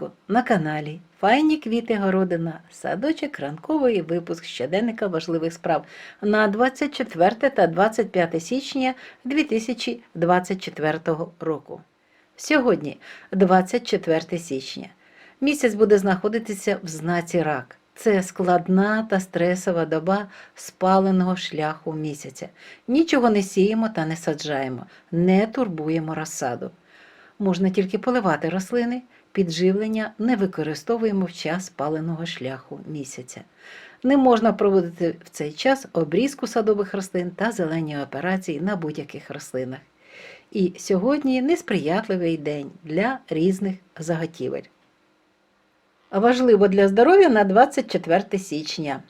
ранку на каналі Файні квіти Городина, садочок, ранковий випуск щоденника важливих справ на 24 та 25 січня 2024 року. Сьогодні, 24 січня, місяць буде знаходитися в знаці рак. Це складна та стресова доба спаленого шляху місяця. Нічого не сіємо та не саджаємо, не турбуємо розсаду. Можна тільки поливати рослини, підживлення не використовуємо в час спаленого шляху місяця. Не можна проводити в цей час обрізку садових рослин та зелені операції на будь-яких рослинах. І сьогодні несприятливий день для різних заготівель. Важливо для здоров'я на 24 січня.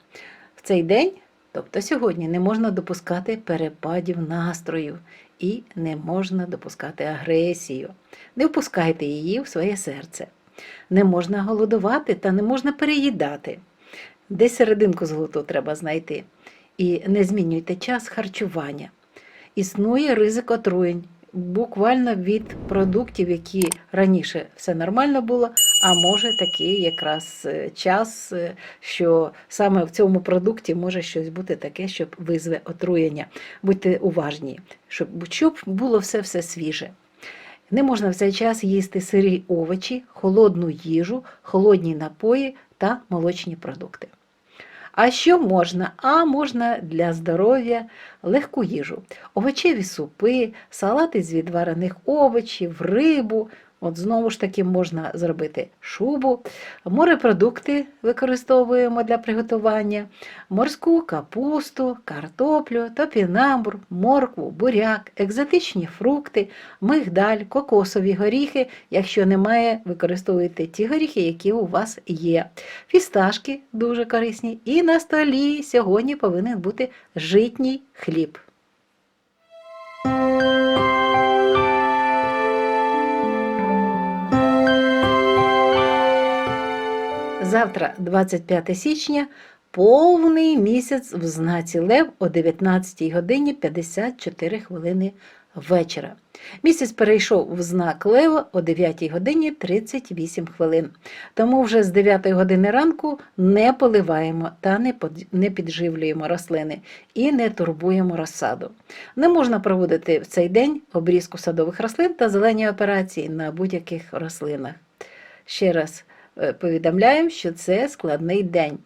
В цей день, тобто сьогодні, не можна допускати перепадів настрою і не можна допускати агресію. Не впускайте її в своє серце. Не можна голодувати та не можна переїдати. Десь серединку золоту треба знайти. І не змінюйте час харчування. Існує ризик отруєнь, буквально від продуктів, які раніше все нормально було, а може такий якраз е, час, е, що саме в цьому продукті може щось бути таке, що визве отруєння. Будьте уважні, щоб, щоб було все все свіже. Не можна в цей час їсти сирі овочі, холодну їжу, холодні напої та молочні продукти. А що можна? А можна для здоров'я легку їжу. Овочеві супи, салати з відварених овочів, рибу. От знову ж таки можна зробити шубу. Морепродукти використовуємо для приготування, морську капусту, картоплю, топінамбур, моркву, буряк, екзотичні фрукти, мигдаль, кокосові горіхи. Якщо немає, використовуйте ті горіхи, які у вас є. Фісташки дуже корисні. І на столі сьогодні повинен бути житній хліб. Завтра, 25 січня, повний місяць в знаці Лев о 19 годині 54 хвилини вечора. Місяць перейшов в знак Лева о 9 годині 38 хвилин. Тому вже з 9 години ранку не поливаємо та не підживлюємо рослини і не турбуємо розсаду. Не можна проводити в цей день обрізку садових рослин та зелені операції на будь-яких рослинах. Ще раз повідомляємо, що це складний день.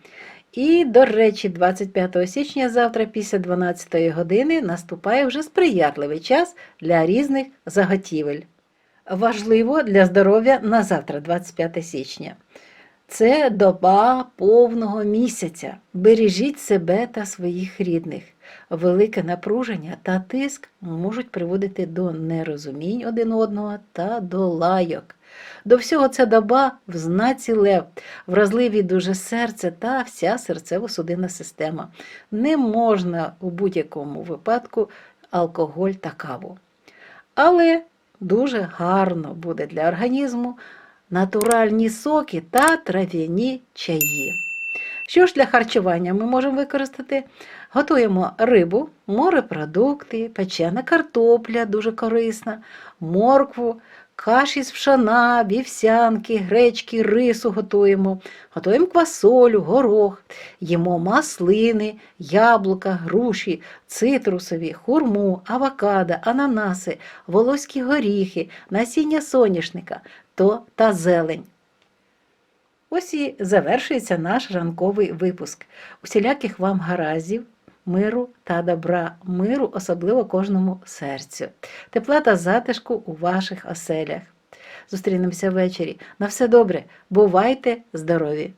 І, до речі, 25 січня завтра після 12 години наступає вже сприятливий час для різних заготівель. Важливо для здоров'я на завтра, 25 січня. Це доба повного місяця. Бережіть себе та своїх рідних. Велике напруження та тиск можуть приводити до нерозумінь один одного та до лайок. До всього ця доба в знаці лев, вразливі дуже серце та вся серцево-судинна система. Не можна у будь-якому випадку алкоголь та каву. Але дуже гарно буде для організму натуральні соки та трав'яні чаї. Що ж для харчування ми можемо використати? Готуємо рибу, морепродукти, печена картопля дуже корисна, моркву, каші з пшона, вівсянки, гречки, рису готуємо, готуємо квасолю, горох, їмо маслини, яблука, груші, цитрусові, хурму, авокадо, ананаси, волоські горіхи, насіння соняшника то та зелень. Ось і завершується наш ранковий випуск. Усіляких вам гараздів, миру та добра, миру, особливо кожному серцю, тепла та затишку у ваших оселях. Зустрінемося ввечері. На все добре, бувайте здорові!